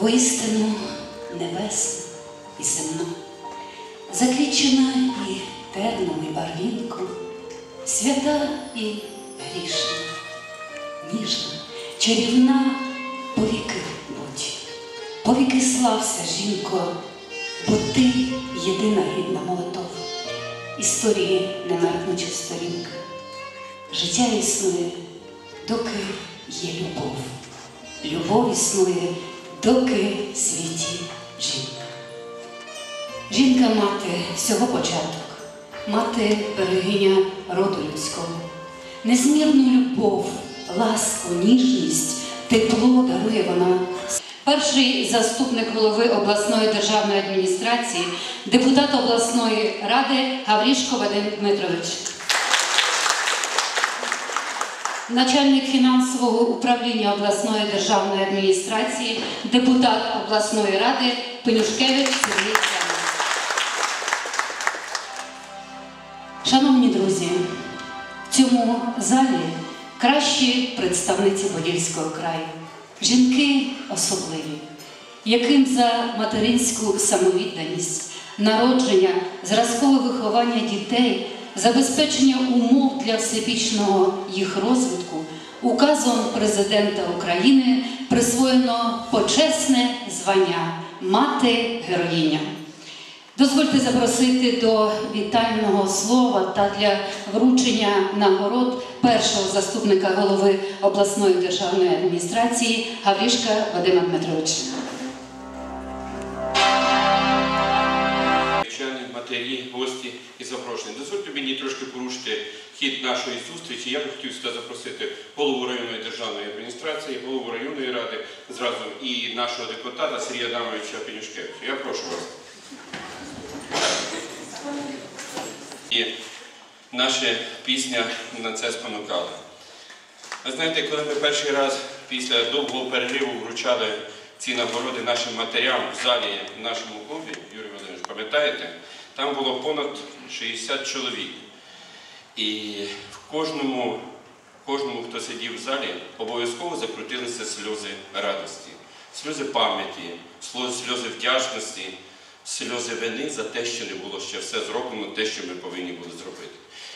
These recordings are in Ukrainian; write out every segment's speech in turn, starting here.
воістину небесна і земна, заквічена і терном, і барвінком, свята і грішна, ніжна, чарівна, повіки будь, повіки слався, жінко, бо ти єдина гідна молитов, історії немеркнуча сторінка. Життя існує, доки є любов. Любов існує, доки світі жінка. Жінка мати всього початок, мати берегиня роду людського. Незмірну любов, ласку, ніжність, тепло дарує вона. Перший заступник голови обласної державної адміністрації, депутат обласної ради Гаврішко Вадим Дмитрович. Начальник фінансового управління обласної державної адміністрації, депутат обласної ради Пенюшкевич Сергій Семенович. Шановні друзі, в цьому залі кращі представниці Подільського краю, жінки особливі, яким за материнську самовідданість, народження, зразкове виховання дітей, забезпечення умов для всебічного їх розвитку указом президента України присвоєно почесне звання мати героїня. Дозвольте запросити до вітального слова та для вручення нагород першого заступника голови обласної державної адміністрації Гаврішка Вадима Дмитровича. Матері, гості і запрошені. Дозвольте мені трошки порушити хід нашої зустрічі. Я би хотів сюди запросити голову районної державної адміністрації, голову районної ради зразу і нашого депутата Сергія Адамовича Пенюшкевича. Я прошу вас. І наша пісня на це спонукала. Ви знаєте, коли ми перший раз після довгого перериву вручали ці нагороди нашим матерям в залі в нашому клубі, Юрій Володимирович, пам'ятаєте, там було понад 60 чоловік. І в кожному, кожному, хто сидів в залі, обов'язково закрутилися сльози радості, сльози пам'яті, сльози вдячності, сльози вини за те, що не було ще все зроблено, те, що ми повинні були зробити.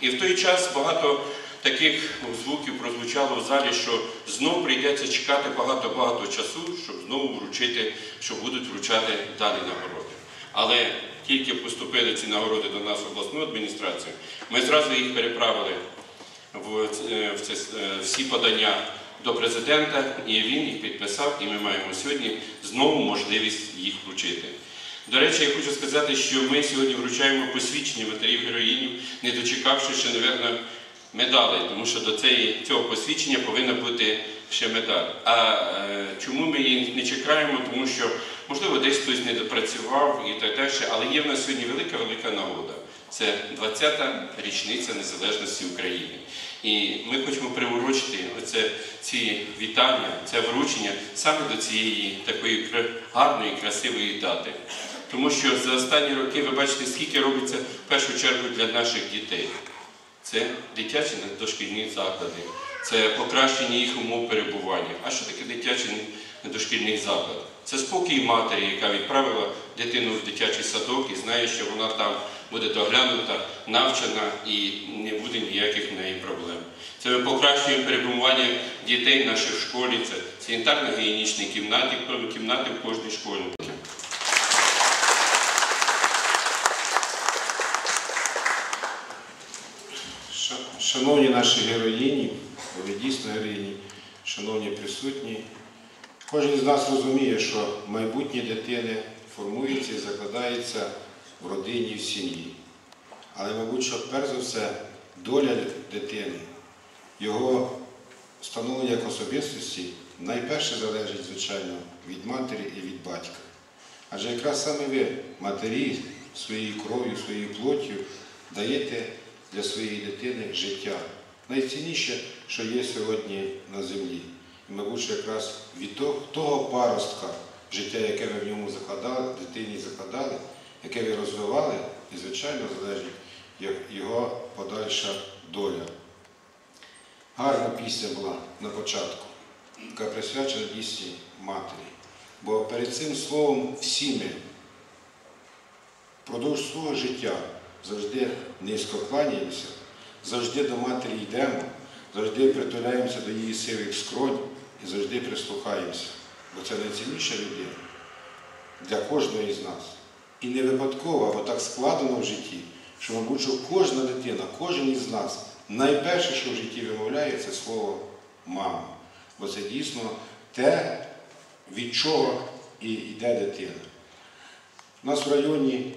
І в той час багато таких звуків прозвучало в залі, що знову прийдеться чекати багато-багато часу, щоб знову вручити, що будуть вручати дані нагороди. Але тільки поступили ці нагороди до нас в обласну адміністрацію, ми зразу їх переправили в, е, в це, е, всі подання до президента, і він їх підписав, і ми маємо сьогодні знову можливість їх вручити. До речі, я хочу сказати, що ми сьогодні вручаємо посвідчення матерів героїнів, не дочекавши ще, напевно, медалей, тому що до цього посвідчення повинна бути ще медаль. А е, чому ми її не чекаємо? Тому що, можливо, десь хтось не допрацював і так далі, але є в нас сьогодні велика-велика нагода. Це 20-та річниця незалежності України. І ми хочемо приурочити оце, ці вітання, це вручення саме до цієї такої гарної, красивої дати. Тому що за останні роки ви бачите, скільки робиться в першу чергу для наших дітей. Це дитячі дошкільні заклади, це покращення їх умов перебування. А що таке дитячий дошкільний заклад? Це спокій матері, яка відправила дитину в дитячий садок і знає, що вона там буде доглянута, навчена і не буде ніяких в неї проблем. Це ми покращуємо перебування дітей в нашій школі, це санітарно-гігієнічні кімнати, кімнати в кожній школі. Шановні наші героїні, дійсно героїні, шановні присутні, кожен з нас розуміє, що майбутнє дитини формується і закладається в родині, в сім'ї. Але, мабуть, що перш за все доля дитини, його становлення як особистості найперше залежить, звичайно, від матері і від батька. Адже якраз саме ви, матері, своєю кров'ю, своєю плоттю даєте для своєї дитини життя. Найцінніше, що є сьогодні на землі. Мабуть, якраз від того паростка життя, яке ви в ньому закладали, дитині закладали, яке ви розвивали, і, звичайно, залежить його подальша доля. Гарна пісня була на початку, яка присвячена дійсні матері. Бо перед цим словом всі ми впродовж свого життя завжди низько кланяємося, завжди до матері йдемо, завжди притуляємося до її сивих скронь і завжди прислухаємося. Бо це найцінніша людина для кожної з нас. І не випадково, бо так складено в житті, що, мабуть, що кожна дитина, кожен із нас найперше, що в житті вимовляє, це слово мама. Бо це дійсно те, від чого і йде дитина. У нас в районі,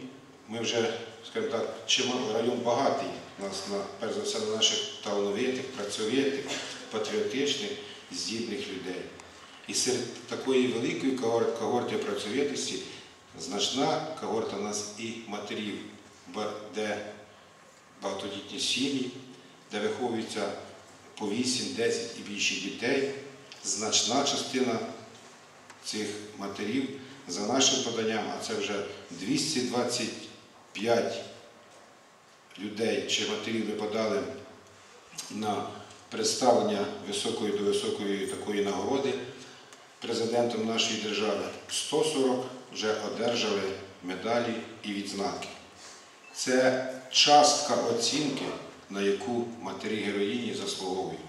ми вже, скажімо так, чимало район багатий, у нас на, перш за все на наших талановитих, працьовитих, патріотичних, здібних людей. І серед такої великої когор- когорти працьовитості значна когорта у нас і матерів, де багатодітні сім'ї, де виховується по 8, 10 і більше дітей. Значна частина цих матерів за нашим поданням, а це вже 225 людей чи матерів ми подали на представлення високої до високої такої нагороди президентом нашої держави. 140 вже одержали медалі і відзнаки. Це частка оцінки, на яку матері героїні заслуговують.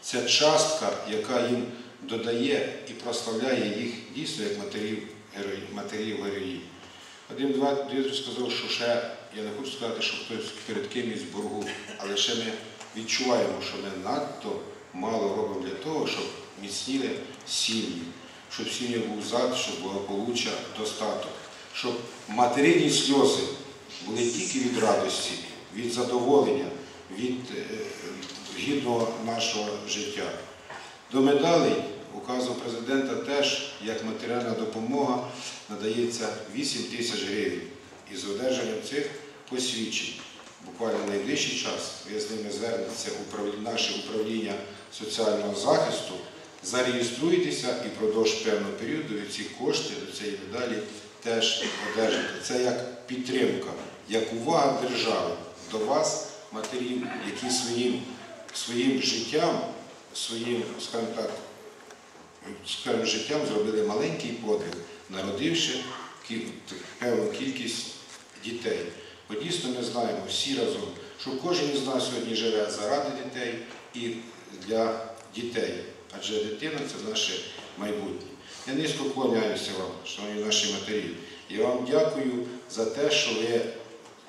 Це частка, яка їм додає і прославляє їх дійсно як матерів. Матерів героїв. Один два сказав, що ще, я не хочу сказати, що хтось перед кимось боргу, але ще ми відчуваємо, що ми надто мало робимо для того, щоб міцніли сім'ї, щоб в сім'ї був зад, щоб благополуччя, достаток, щоб материні сльози були тільки від радості, від задоволення, від е, гідного нашого життя. До медалей указом президента теж як матеріальна допомога надається 8 тисяч гривень. І з одержанням цих посвідчень буквально в найближчий час ви з ними управління, наше управління соціального захисту, зареєструєтеся і впродовж певного періоду ці кошти до цієї медалі теж одержите. Це як підтримка, як увага держави до вас, матерів, які своїм, своїм життям, своїм, скажімо так, скажімо, життям зробили маленький подвиг, народивши певну кількість дітей. Бо дійсно ми знаємо всі разом, що кожен із нас сьогодні живе заради дітей і для дітей. Адже дитина це наше майбутнє. Я низько клоняюся вам, шановні наші матері. Я вам дякую за те, що ви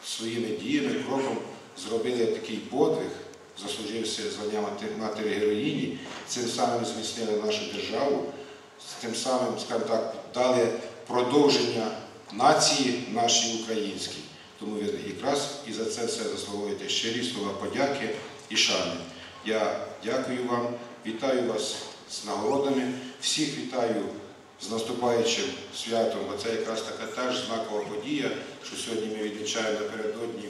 своїми діями, кроком зробили такий подвиг, заслужився звання матері героїні, цим самим зміцнили нашу державу, тим самим, скажімо так, дали продовження нації нашій українській. Тому ви якраз і за це все заслуговуєте щирі слова подяки і шани. Я дякую вам, вітаю вас з нагородами, всіх вітаю з наступаючим святом, бо це якраз така теж знакова подія, що сьогодні ми відмічаємо напередодні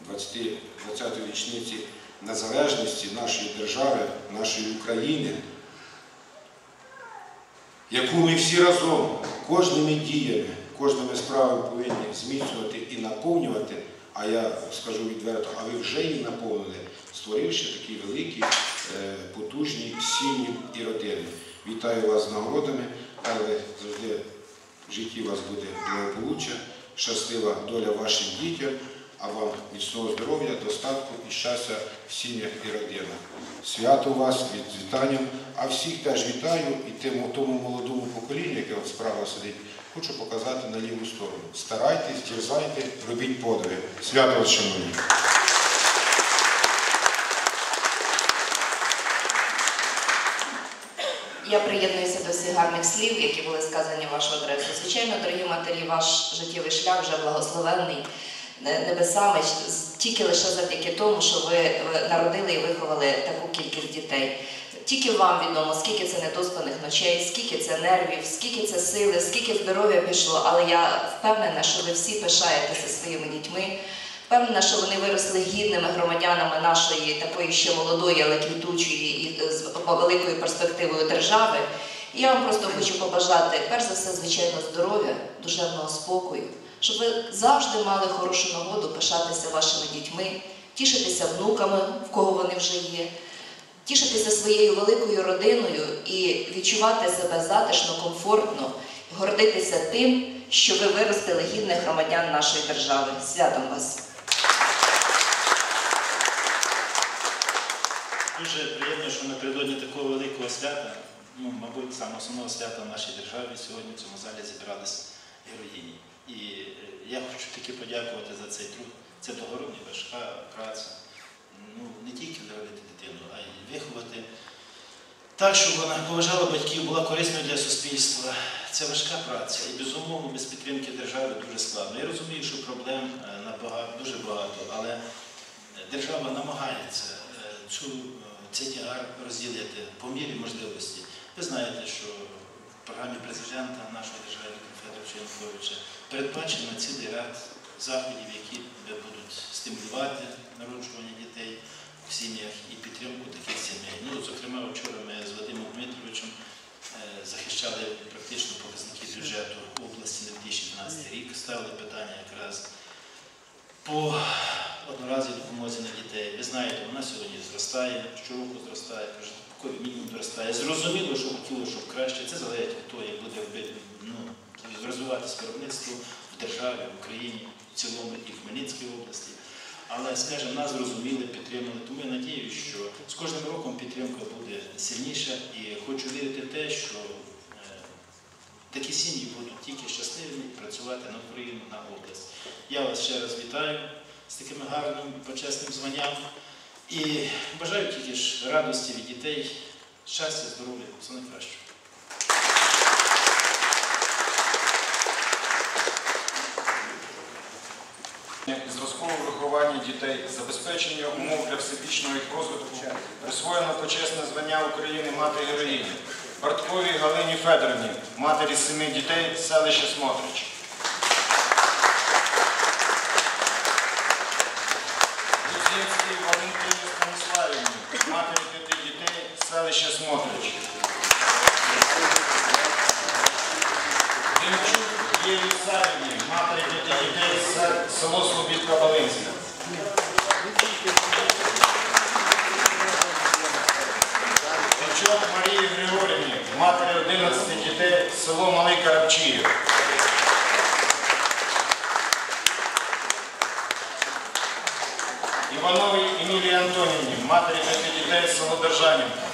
20 20-ї річниці незалежності нашої держави, нашої України, яку ми всі разом, кожними діями, кожними справами повинні зміцнювати наповнювати, а я скажу відверто, а ви вже її наповнили, створивши такі великі, е, потужні сім'ї і родини. Вітаю вас з нагородами, але завжди в житті вас буде благополуччя, щаслива доля вашим дітям, а вам міцного здоров'я, достатку і щастя в сім'ях і родинах. Свято вас від вітанням, а всіх теж вітаю і тому молодому поколінню, яке справа сидить, хочу показати на ліву сторону. Старайтесь, дерзайте, робіть подвиги. Свято вас, шановні! Я приєднуюся до всіх гарних слів, які були сказані в вашу адресу. Звичайно, дорогі матері, ваш життєвий шлях вже благословенний небесами тільки лише завдяки тому, що ви народили і виховали таку кількість дітей. Тільки вам відомо, скільки це недоспаних ночей, скільки це нервів, скільки це сили, скільки здоров'я пішло. Але я впевнена, що ви всі пишаєтеся своїми дітьми. Впевнена, що вони виросли гідними громадянами нашої такої ще молодої, але квітучої і е, з великою перспективою держави. І я вам просто хочу побажати, перш за все, звичайно, здоров'я, душевного спокою, щоб ви завжди мали хорошу нагоду пишатися вашими дітьми, тішитися внуками, в кого вони вже є. Тішитися своєю великою родиною і відчувати себе затишно, комфортно, гордитися тим, що ви виростили гідних громадян нашої держави. Святом вас! Дуже приємно, що напередодні такого великого свята, ну, мабуть, саме основного свята в нашій державі, сьогодні в цьому залі зібрались героїні. І е, я хочу таки подякувати за цей труд. Це благородна важка праця. Ну, не тільки народити дитину, так, щоб вона поважала батьків, була корисною для суспільства. Це важка праця. І безумовно без підтримки держави дуже складно. Я розумію, що проблем е, дуже багато, але держава намагається е, е, цей тягар розділити по мірі можливості. Ви знаєте, що в програмі президента нашої держави Віктора Федоровича Януковича передбачено цілий ряд заходів, які будуть стимулювати народжування дітей в сім'ях і підтримку таких сімей. Ну, зокрема, вчора ми з Вадимом Дмитровичем е, захищали практично показники бюджету області на 2012 рік, ставили питання якраз по одноразовій допомозі на дітей. Ви знаєте, вона сьогодні зростає, щороку зростає, прожитковий мінімум зростає. Зрозуміло, що хотіло, щоб краще. Це залежить від того, як буде роби- ну, розвиватися виробництво в державі, в Україні, в цілому і в Хмельницькій області. Але, скажімо, нас зрозуміли, підтримали. Тому я надіюся, що з кожним роком підтримка буде сильніша і хочу вірити в те, що е, такі сім'ї будуть тільки щасливими працювати на Україну, на область. Я вас ще раз вітаю з таким гарним почесним званням і бажаю тільки ж радості від дітей, щастя, здоров'я, все найкраще. зразкового виховання дітей, забезпечення умов для всебічного їх розвитку, присвоєно почесне звання України мати героїні, Бартковій Галині Федорівні, матері семи дітей, селище Смотрич. Лузєцькій Валентині Станіславівні, матері п'яти дітей, селище Смотрич. Демчук Єві Савівні, матері п'яти дітей, се- село Слобідка Волинська. Демчук Марії Григорівні, матері 11 дітей, село Малий Карапчіїв. Івановій Емілії Антонівні, матері п'яти дітей, село Держанівка.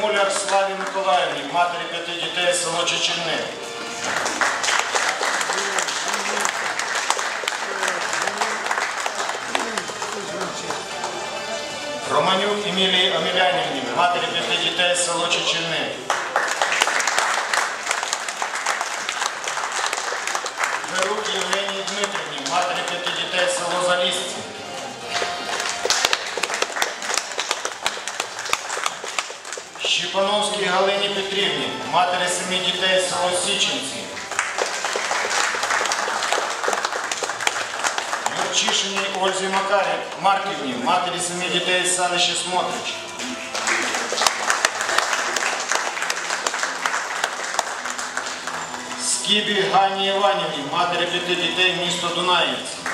Муляр Славі Миколаївні, матері п'яти дітей, село Чечерни. Романюк Емілії Омілянівні, матері п'яти дітей, село Чечільни. Матері семи дітей село Січенці. Юрчишиній Ользі Макарі, Марківні, матері семи дітей селище Смотрич. Скібі Ганні Іванівні, матері п'яти дітей, місто Дунаївці.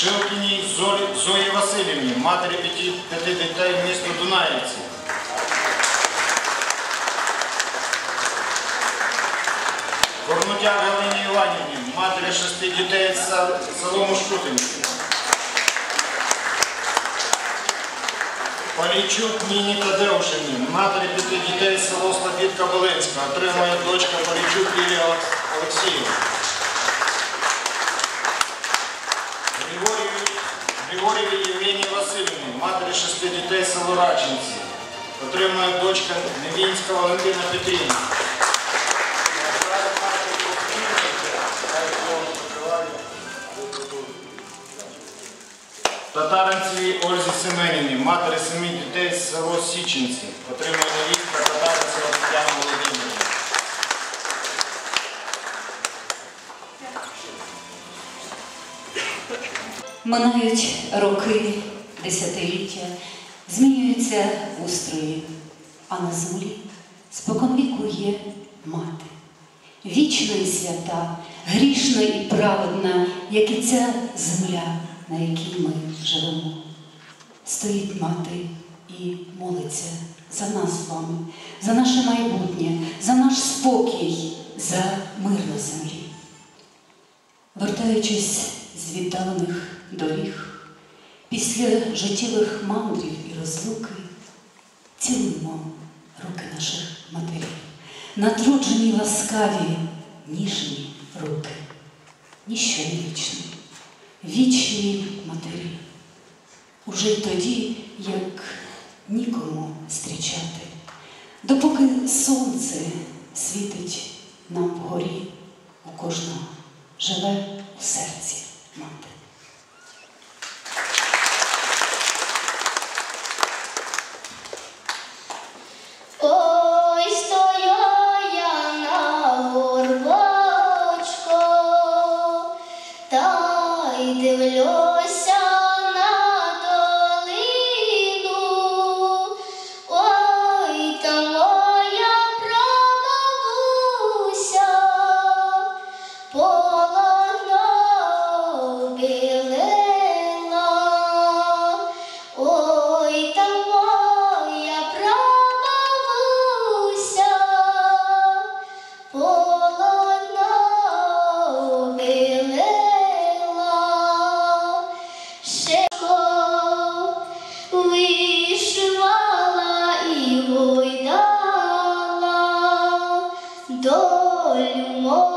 Шилкіній Зої Васильівні, матері п'яти п'яти дітей, місто Дунаївці. Корнутяк Галині Іванівні, матері шести дітей, сел- село Мушкутинці. Полійчук Ніні Тадеушині, матері п'яти дітей, з село Слобідка Волинська. Отримує дочка Полійчук Лілія Олексіївна. Григорію Євгенії Васильівні, матері шести дітей село Рачинці. Отримує дочка Невінська Валентина Петрівна. Татаринцевій Ользі Семенівні, матері семи дітей село Січенці. Отримує невістка Татаринцева Минають роки, десятиліття, змінюються устрої, а на землі споконвіку є мати. вічна і свята, грішна і праведна, як і ця земля, на якій ми живемо. Стоїть мати і молиться за нас з вами, за наше майбутнє, за наш спокій, за мир на землі. Вертаючись з віддалених доріг, після життєвих мандрів і розлуки, цілуємо руки наших матерів, натруджені ласкаві, ніжні руки, ніщо не вічне, вічні матері. Уже й тоді, як нікому зустрічати, допоки сонце світить нам вгорі, у кожного живе у серці мати. Та вишивала і гойдала, долю мою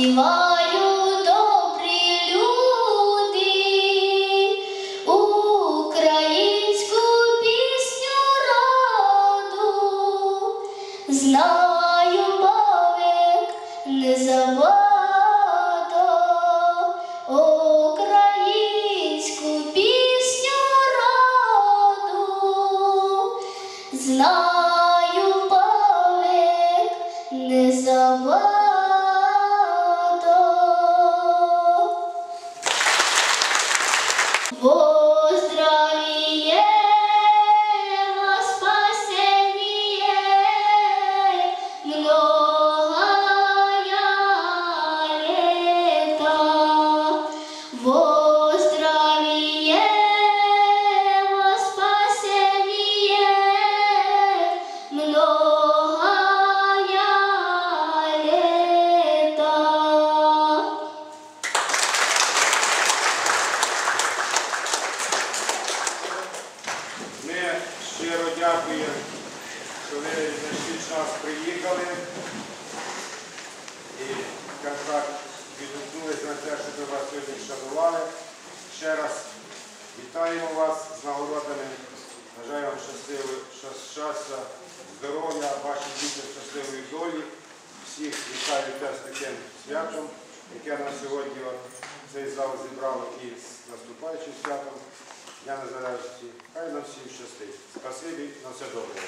вам співаю щиро дякуємо, що ви знайшли час, приїхали і, скажімо так, відгукнулись на те, щоб ви вас сьогодні шанували. Ще раз вітаємо вас з нагородами. Бажаю вам щасливої щас- щастя, здоров'я, вашим дітям щасливої долі. Всіх вітаю теж таким святом, яке на сьогодні от, цей зал зібрав і з наступаючим святом. Дня Незалежності. Хай нам всім щастить. Спасибі, на все добре.